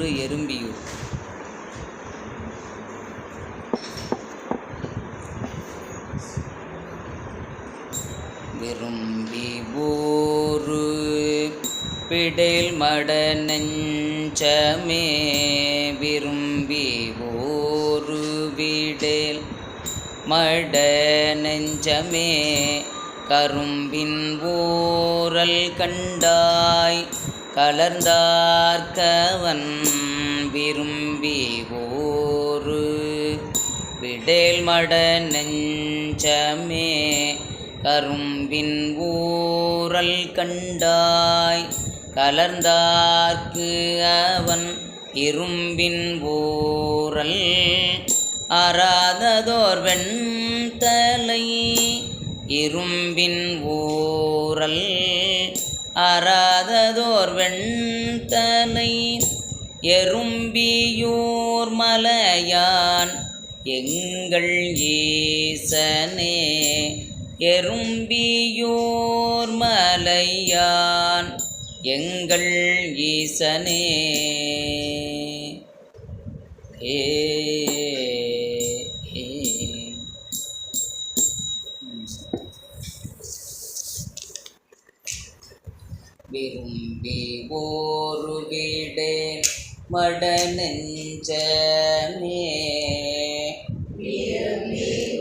திரு எறும்பியூர். விரும்பி ஊரு பிடேல் மட நெஞ்சமே விரும்பி ஊரு விடேல் மட நெஞ்சமே கரும்பின் ஊரல் கண்டாய். கலர்ந்தார்கவன் விரும்பி ஓரு விடேல் மட நெஞ்சமே கரும்பின் ஊரல் கண்டாய் கலர்ந்தார்க்கு அவன் இரும்பின் ஊரல் அறாததோர் வெண்தலை இரும்பின் ஊரல் அறாததோர் வெண்தனை எறும்பியூர் மலையான் எங்கள் ஈசனே எறும்பியூர் மலையான் எங்கள் ஈசனே ஏ. விரும்பி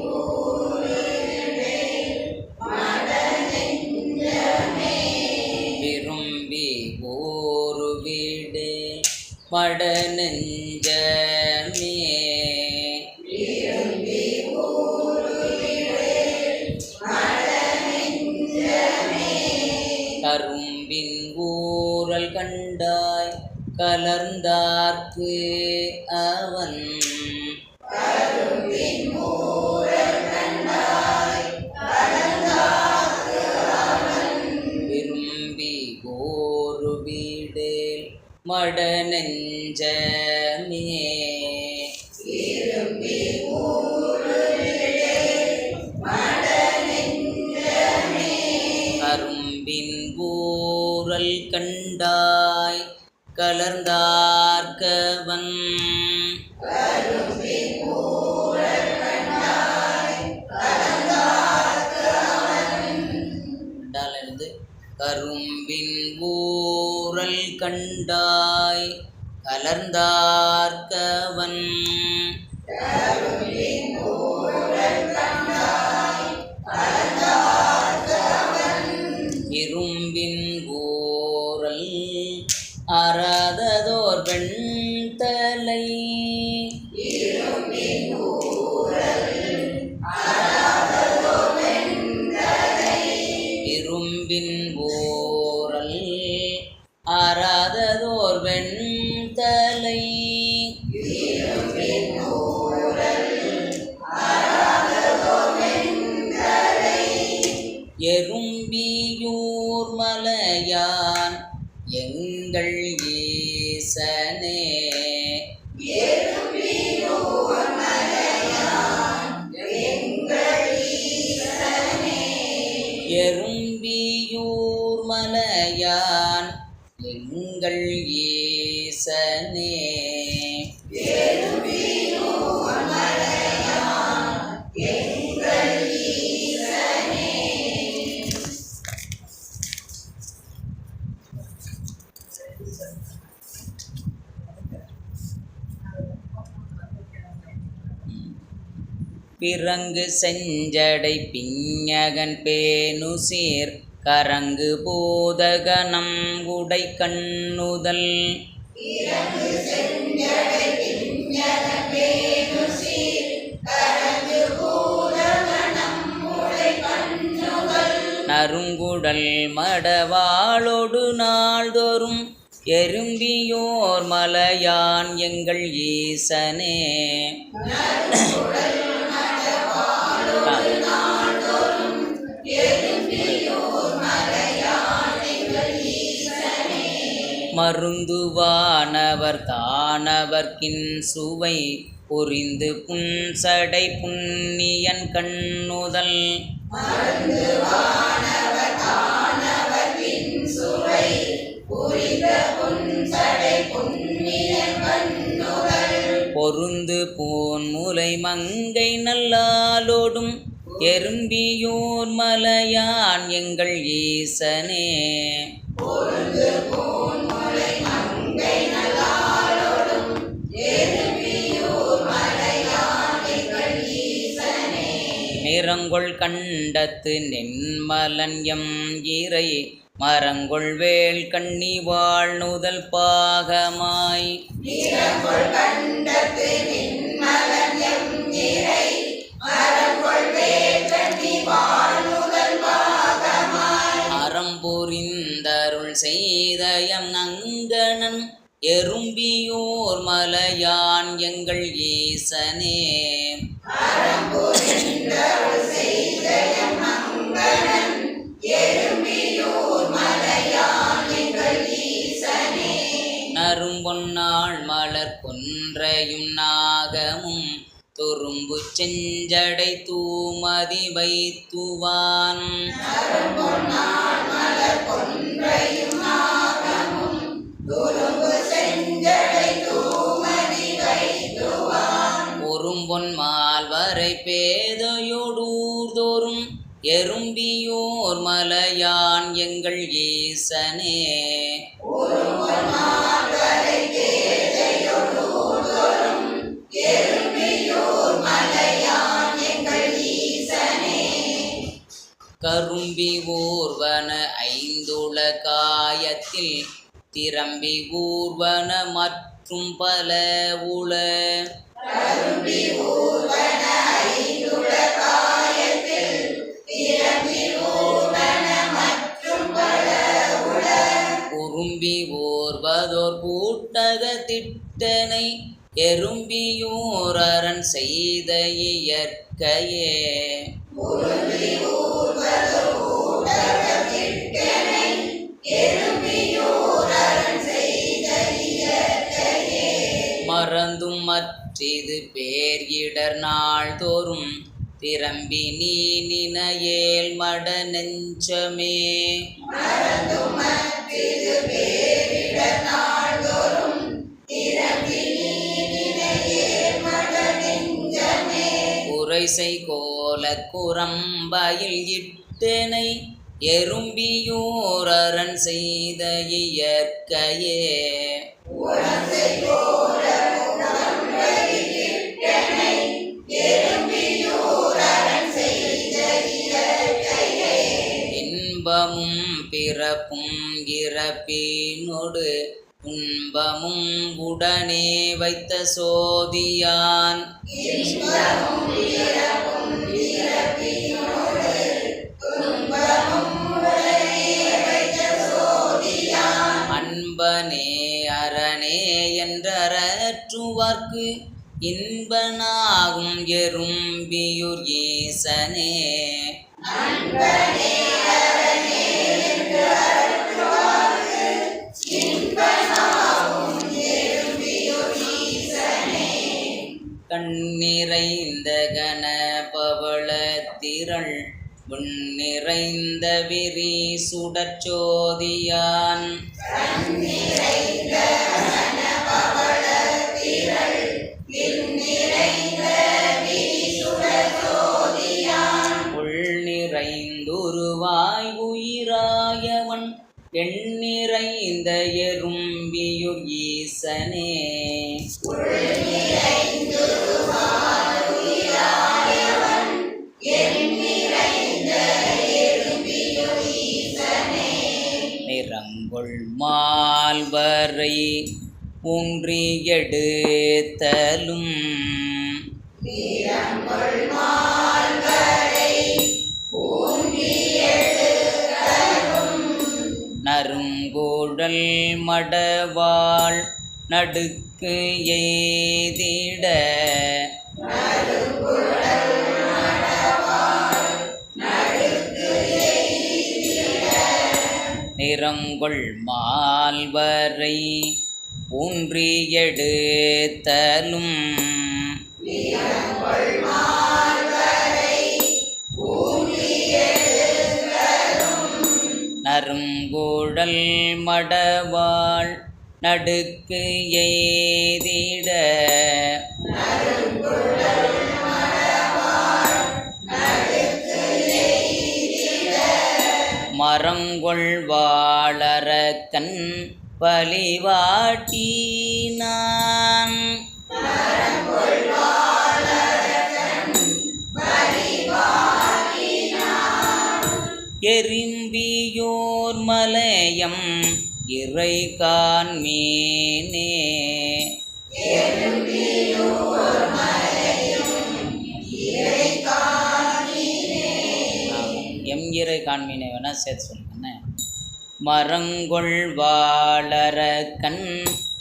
ஓரு மட நெஞ்சமே விரும்பி ஓரு வீடே மட நெஞ்சமே அரும்பின் ஊரல் கண்டாய் கலர்ந்தார்க்கு அவன். விரும்பி ஓரு வீடேல் மட நெஞ்ச கலர்ந்தார்கவன் கரும்பின் ஊரல் கண்டாய் கலர்ந்தார்கவன் இரும்பின் எறும்பியூர் மலையான் எங்கள் ஈசனே பிறங்கு செஞ்சடை பிஞகன் பேணுசீர் கரங்கு போதகனம் உடை கண்ணுதல். நறுங்குடல் மடவாளொடு நாள்தோறும் எறும்பியோர் மலையான் எங்கள் ஈசனே. மருந்துவானவர் தானவர்க்கின் சுவை புரிந்து புன்சடை புண்ணியன் கண்ணுதல். மலை மங்கை நல்லாலோடும் எறும்பியூர் மலையான் எங்கள் ஈசனே. நிறங்கொள் கண்டத்து நென்மலன் எம் இறை மரங்கொள் வேல் கண்ணி வாழ் நுதல் பாகமாய். கண்டத்து நின்மலன் அறம்புரிந்தருள் செய்தயம் அங்கணன் எறும்பியோர் மலையான் எங்கள் ஈசனே நறும்பொன்னாள் மலர் கொன்றையும் நாகமும் துரும்பு செஞ்சடை தூமதி வைத்துவான். ஒரும்பொன் மால்வரை பேதையொடூர்தோறும் எறும்பியோர் மலையான் எங்கள் ஈசனே. கரும்பி ஊர்வன ஐந்துள காயத்தில் திரம்பி ஊர்வன மற்றும் பல உள உரும்பி ஓர்வதோர் கூட்டக திட்டனை எறும்பியூரன் செய்த இயற்கையே. மறந்தும் மற்றிது பேர் இடர் நாள் தோறும் திரம்பி நீ நினையேல் மட நெஞ்சமே உரைசை கோ குரம்பையில் இட்டனை எறும்பியூரன் செய்த இயற்கையே இன்பமும் பிறப்பும் இறப்பினொடு துன்பமும் உடனே வைத்த சோதியான். இன்பனே அரணே என்றற்றுவார்க்கு இன்பனாகும் எறும்பியுர் ஈசனே. கண்ணிறைந்த கன பவள திரள் விண்ணிறைந்த விரி சுடச்சோதியான். உள் உயிராயவன் எண்ணிறைந்த எறும்பியுர் ஈசனே. மால்வரை ஊன்றி எடுத்தலும் நருங்கோடல் மடவாள் நடுக்கு எய்திட நிறங்கொள் மால்வரை ஊன்றி எடுத்தலும். நறுங்கூடல் மடவாள் நடுக்கு எய்திட மரங்கொள் பலிவாட்டினான் பலிவாட்டி மலையம் இறை காண்மீனே எம் இறை காண்மீனை வேணா சேர்த்து சொல்லு மரங்கொள் வாழற கண்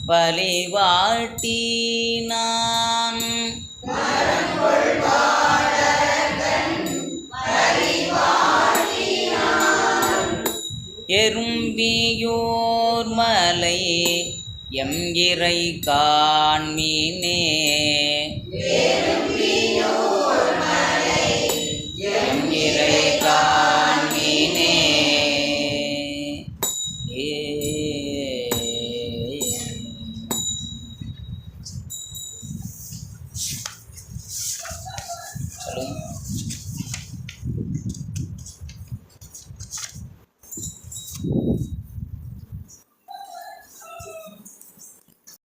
பலிவாட்டினான் எறும்பியோர் மலை எம் இறை காண்மீனே